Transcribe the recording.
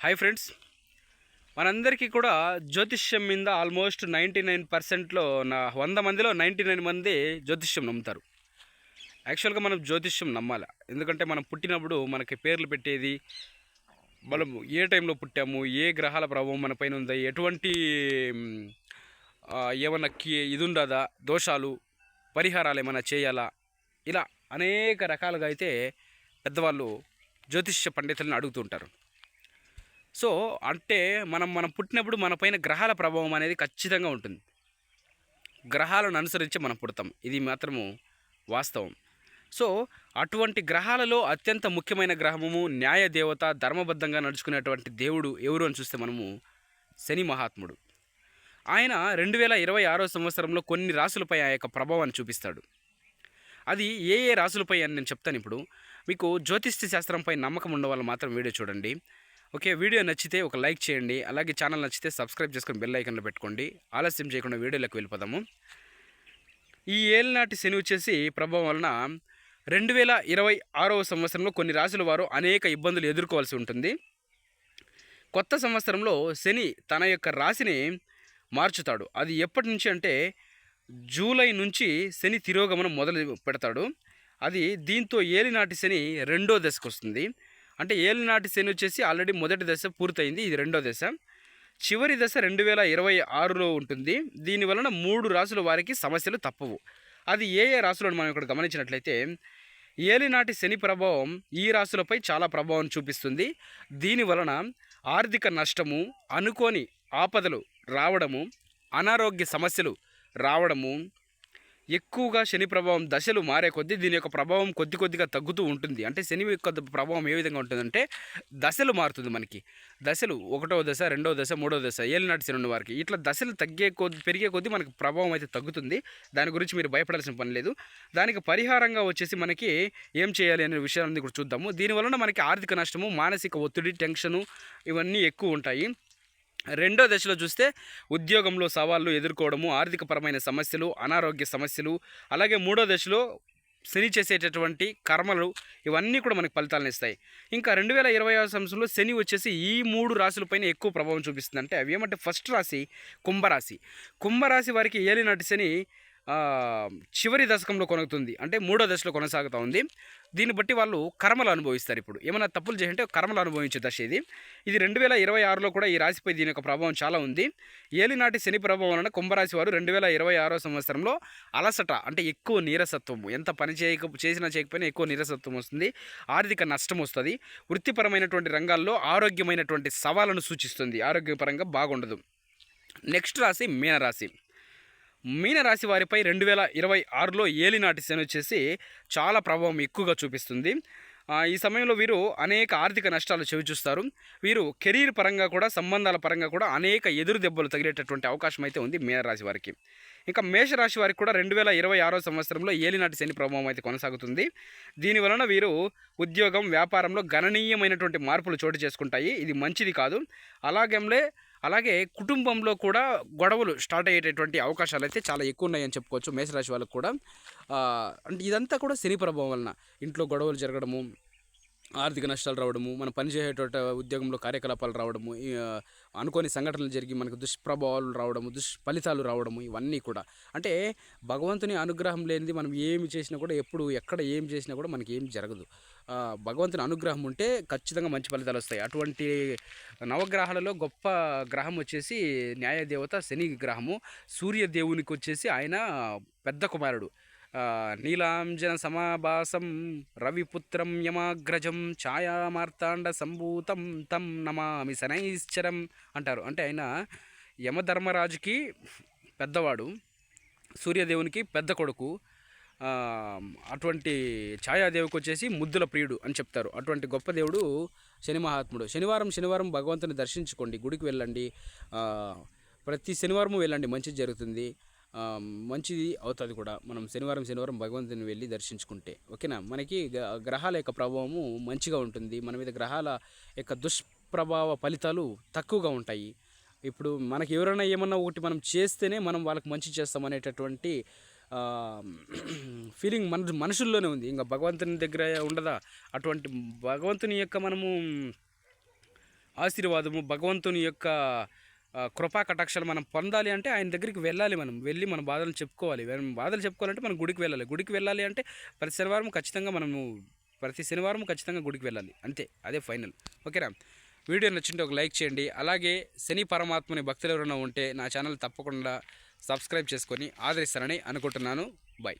Hi friends మనందరికీ కూడా జ్యోతిష్యం మీద ఆల్మోస్ట్ నైంటీ నైన్ పర్సెంట్లో నా వంద మందిలో నైంటీ నైన్ మంది జ్యోతిష్యం నమ్ముతారు. యాక్చువల్గా మనం జ్యోతిష్యం నమ్మాలి? ఎందుకంటే మనం పుట్టినప్పుడు మనకి పేర్లు పెట్టేది మనం ఏ టైంలో పుట్టాము ఏ గ్రహాల ప్రభావం మన పైన ఉందా ఎటువంటి ఏమన్నా కి ఇది ఉండదా దోషాలు పరిహారాలు ఏమైనా చేయాలా? ఇలా అనేక రకాలుగా అయితే పెద్దవాళ్ళు జ్యోతిష్య పండితులను అడుగుతుంటారు సో అంటే మనం మనం పుట్టినప్పుడు మన పైన గ్రహాల ప్రభావం అనేది ఖచ్చితంగా ఉంటుంది. గ్రహాలను అనుసరించి మనం పుడతాం. ఇది మాత్రము వాస్తవం. సో అటువంటి గ్రహాలలో అత్యంత ముఖ్యమైన గ్రహము న్యాయ దేవత ధర్మబద్ధంగా నడుచుకునేటువంటి దేవుడు ఎవరు అని చూస్తే మనము శని మహాత్ముడు. ఆయన రెండు వేల ఇరవై ఆరో సంవత్సరంలో కొన్ని రాసులపై ఆ యొక్క ప్రభావాన్ని చూపిస్తాడు. అది ఏ ఏ రాసులపై అని నేను చెప్తాను ఇప్పుడు. మీకు జ్యోతిష్య శాస్త్రంపై నమ్మకం ఉన్న వాళ్ళు మాత్రం వీడియో చూడండి. ఓకే వీడియో నచ్చితే ఒక లైక్ చేయండి. అలాగే ఛానల్ నచ్చితే సబ్స్క్రైబ్ చేసుకొని బెల్ ఐకన్లో పెట్టుకోండి. ఆలస్యం చేయకుండా వీడియోలోకి వెళ్ళిపోదాము. ఈ ఏళ్ళనాటి శని వచ్చేసి ప్రభావం వలన రెండు వేల ఇరవై ఆరవ సంవత్సరంలో కొన్ని రాశుల వారు అనేక ఇబ్బందులు ఎదుర్కోవాల్సి ఉంటుంది. కొత్త సంవత్సరంలో శని తన యొక్క రాశిని మార్చుతాడు. అది ఎప్పటి నుంచి అంటే జూలై నుంచి శని తిరోగమనం మొదలు పెడతాడు. అది దీంతో ఏలినాటి శని రెండో దశకు వస్తుంది. అంటే ఏలినాటి శని వచ్చేసి ఆల్రెడీ మొదటి దశ పూర్తయింది ఇది రెండో దశ. చివరి దశ రెండు వేల ఇరవై ఆరులో ఉంటుంది. దీని వలన మూడు రాసుల వారికి సమస్యలు తప్పవు. అది ఏ ఏ రాసులను మనం ఇక్కడ గమనించినట్లయితే ఏలినాటి శని ప్రభావం ఈ రాశులపై చాలా ప్రభావం చూపిస్తుంది. దీని వలన ఆర్థిక నష్టము అనుకోని ఆపదలు రావడము అనారోగ్య సమస్యలు రావడము ఎక్కువగా శని ప్రభావం దశలు మారే కొద్దీ దీని యొక్క ప్రభావం కొద్ది కొద్దిగా తగ్గుతూ ఉంటుంది. అంటే శని యొక్క ప్రభావం ఏ విధంగా ఉంటుందంటే దశలు మారుతుంది మనకి. దశలు ఒకటో దశ రెండవ దశ మూడో దశ ఏలినాటి శని ఉన్న వారికి ఇట్లా దశలు తగ్గే కొద్ది పెరిగే కొద్దీ మనకి ప్రభావం అయితే తగ్గుతుంది. దాని గురించి మీరు భయపడాల్సిన పని లేదు. దానికి పరిహారంగా వచ్చేసి మనకి ఏం చేయాలి అనే విషయాన్ని కూడా చూద్దాము. దీనివలన మనకి ఆర్థిక నష్టము మానసిక ఒత్తిడి టెన్షను ఇవన్నీ ఎక్కువ ఉంటాయి. రెండో దశలో చూస్తే ఉద్యోగంలో సవాళ్ళు ఎదుర్కోవడము ఆర్థికపరమైన సమస్యలు అనారోగ్య సమస్యలు అలాగే మూడో దశలో శని చేసేటటువంటి కర్మలు ఇవన్నీ కూడా మనకు ఫలితాలను ఇస్తాయి. ఇంకా రెండు వేల ఇరవై ఆరు సంవత్సరంలో శని వచ్చేసి ఈ మూడు రాశులపైన ఎక్కువ ప్రభావం చూపిస్తుంది. అంటే అవి ఏమంటే ఫస్ట్ రాశి కుంభరాశి. కుంభరాశి వారికి ఏలినాటి శని చివరి దశకంలో కొనుగుతుంది. అంటే మూడో దశలో కొనసాగుతూ ఉంది. దీన్ని బట్టి వాళ్ళు కర్మలు అనుభవిస్తారు ఇప్పుడు. ఏమైనా తప్పులు చేయంటే కర్మలు అనుభవించే దశ ఇది. ఇది రెండు వేల ఇరవై ఆరులో కూడా ఈ రాశిపై దీని యొక్క ప్రభావం చాలా ఉంది. ఏలినాటి శని ప్రభావం వలన కుంభరాశి వారు రెండు వేల ఇరవై ఆరో సంవత్సరంలో అలసట అంటే ఎక్కువ నీరసత్వం ఎంత పని చేయక చేసినా చేయకపోయినా ఎక్కువ నీరసత్వం వస్తుంది. ఆర్థిక నష్టం వస్తుంది. వృత్తిపరమైనటువంటి రంగాల్లో ఆరోగ్యమైనటువంటి సవాళ్ళను సూచిస్తుంది. ఆరోగ్యపరంగా బాగుండదు. నెక్స్ట్ రాశి మీనరాశి. మీనరాశి వారిపై రెండు వేల ఇరవై ఆరులో ఏలినాటి శని వచ్చేసి చాలా ప్రభావం ఎక్కువగా చూపిస్తుంది. ఈ సమయంలో వీరు అనేక ఆర్థిక నష్టాలు చవిచూస్తారు. వీరు కెరీర్ పరంగా కూడా సంబంధాల పరంగా కూడా అనేక ఎదురు దెబ్బలు తగిలేటటువంటి అవకాశం అయితే ఉంది మీనరాశి వారికి. ఇంకా మేషరాశి వారికి కూడా రెండు వేల ఇరవై ఆరో సంవత్సరంలో ఏలినాటి శని ప్రభావం అయితే కొనసాగుతుంది. దీని వలన వీరు ఉద్యోగం వ్యాపారంలో గణనీయమైనటువంటి మార్పులు చోటు చేసుకుంటాయి. ఇది మంచిది కాదు. అలాగే అలాగే కుటుంబంలో కూడా గొడవలు స్టార్ట్ అయ్యేటటువంటి అవకాశాలు అయితే చాలా ఎక్కువ ఉన్నాయని చెప్పుకోవచ్చు మేషరాశి వాళ్ళకు కూడా. అంటే ఇదంతా కూడా శని ప్రభావం వలన ఇంట్లో గొడవలు జరగడము ఆర్థిక నష్టాలు రావడము మనం పనిచేసేట ఉద్యోగంలో కార్యకలాపాలు రావడము అనుకోని సంఘటనలు జరిగి మనకు దుష్ప్రభావాలు రావడము దుష్ ఫలితాలు రావడము ఇవన్నీ కూడా. అంటే భగవంతుని అనుగ్రహం లేనిది మనం ఏమి చేసినా కూడా ఎప్పుడు ఎక్కడ ఏం చేసినా కూడా మనకి ఏం జరగదు. భగవంతుని అనుగ్రహం ఉంటే ఖచ్చితంగా మంచి ఫలితాలు వస్తాయి. అటువంటి నవగ్రహాలలో గొప్ప గ్రహం వచ్చేసి న్యాయదేవత శని గ్రహము. సూర్యదేవునికి వచ్చేసి ఆయన పెద్ద కుమారుడు. నీలాంజన సమాభాసం రవిపుత్రం యమాగ్రజం ఛాయామార్తాండ సంభూతం తం నమామి శనైశ్చరం అంటారు. అంటే ఆయన యమధర్మరాజుకి పెద్దవాడు సూర్యదేవునికి పెద్ద కొడుకు అటువంటి ఛాయాదేవికి వచ్చేసి ముద్దుల ప్రియుడు అని చెప్తారు. అటువంటి గొప్ప దేవుడు శని మహాత్ముడు. శనివారం శనివారం భగవంతుని దర్శించుకోండి గుడికి వెళ్ళండి. ప్రతి శనివారము వెళ్ళండి మంచిది జరుగుతుంది. మంచిది అవుతుంది కూడా. మనం శనివారం శనివారం భగవంతుని వెళ్ళి దర్శించుకుంటే. ఓకేనా? మనకి గ- గ్రహాల యొక్క ప్రభావము మంచిగా ఉంటుంది. మన మీద గ్రహాల యొక్క దుష్ప్రభావ ఫలితాలు తక్కువగా ఉంటాయి. ఇప్పుడు మనకి ఎవరైనా ఏమన్నా ఒకటి మనం చేస్తేనే మనం వాళ్ళకి మంచి చేస్తాం అనేటటువంటి ఫీలింగ్ మన మనుషుల్లోనే ఉంది. ఇంకా భగవంతుని దగ్గర ఉండదా? అటువంటి భగవంతుని యొక్క మనము ఆశీర్వాదము భగవంతుని యొక్క కృపా కటాక్షాలు మనం పొందాలి అంటే ఆయన దగ్గరికి వెళ్ళాలి మనం వెళ్ళి మన బాధలు చెప్పుకోవాలి. మనం బాధలు చెప్పుకోవాలంటే మనం గుడికి వెళ్ళాలి. గుడికి వెళ్ళాలి అంటే ప్రతి శనివారం ఖచ్చితంగా మనము ప్రతి శనివారం ఖచ్చితంగా గుడికి వెళ్ళాలి. అంతే అదే ఫైనల్. ఓకేనా? వీడియో నచ్చింటే ఒక లైక్ చేయండి. అలాగే శని పరమాత్మని భక్తులు ఎవరైనా ఉంటే నా ఛానల్ తప్పకుండా సబ్స్క్రైబ్ చేసుకొని ఆదరిస్తారని అనుకుంటున్నాను. బాయ్